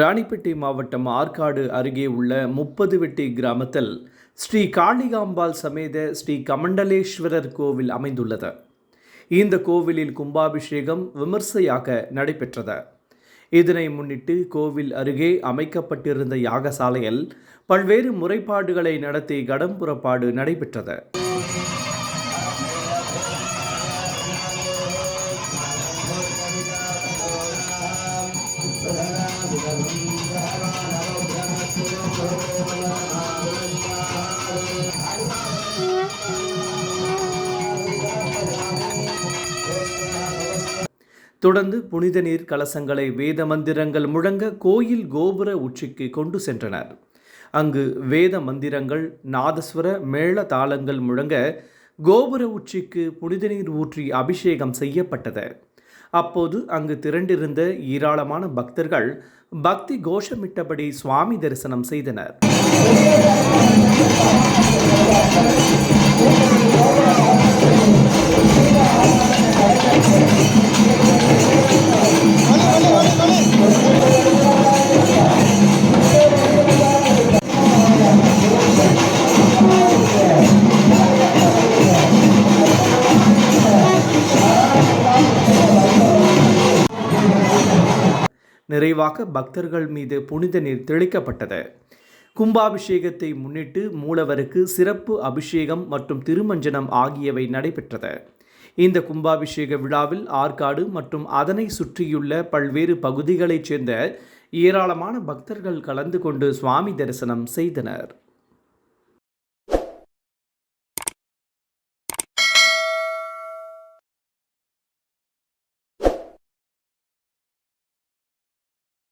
ராணிப்பேட்டை மாவட்டம் ஆற்காடு அருகே உள்ள முப்பது வெட்டி கிராமத்தில் ஸ்ரீ காளிகாம்பாள் சமேத ஸ்ரீ கமண்டலேஸ்வரர் கோவில் அமைந்துள்ளது. இந்த கோவிலில் கும்பாபிஷேகம் விமர்சையாக நடைபெற்றது. இதனை முன்னிட்டு கோவில் அருகே அமைக்கப்பட்டிருந்த யாகசாலையில் பல்வேறு முறைப்பாடுகளை நடத்தி கடம்புறப்பாடு நடைபெற்றது. தொடர்ந்து புனித நீர் கலசங்களை வேத மந்திரங்கள் முழங்க கோயில் கோபுர உச்சிக்கு கொண்டு சென்றனர். அங்கு வேத மந்திரங்கள் நாதஸ்வர மேள தாளங்கள் முழங்க கோபுர உச்சிக்கு புனித நீர் ஊற்றி அபிஷேகம் செய்யப்பட்டது. அப்போது அங்கு திரண்டிருந்த ஏராளமான பக்தர்கள் பக்தி கோஷமிட்டபடி சுவாமி தரிசனம் செய்தனர். நிறைவாக பக்தர்கள் மீது புனித நீர் தெளிக்கப்பட்டது. கும்பாபிஷேகத்தை முன்னிட்டு மூலவருக்கு சிறப்பு அபிஷேகம் மற்றும் திருமஞ்சனம் ஆகியவை நடைபெற்றது. இந்த கும்பாபிஷேக விழாவில் ஆற்காடு மற்றும் அதனை சுற்றியுள்ள பல்வேறு பகுதிகளைச் சேர்ந்த ஏராளமான பக்தர்கள் கலந்து கொண்டு சுவாமி தரிசனம் செய்தனர்.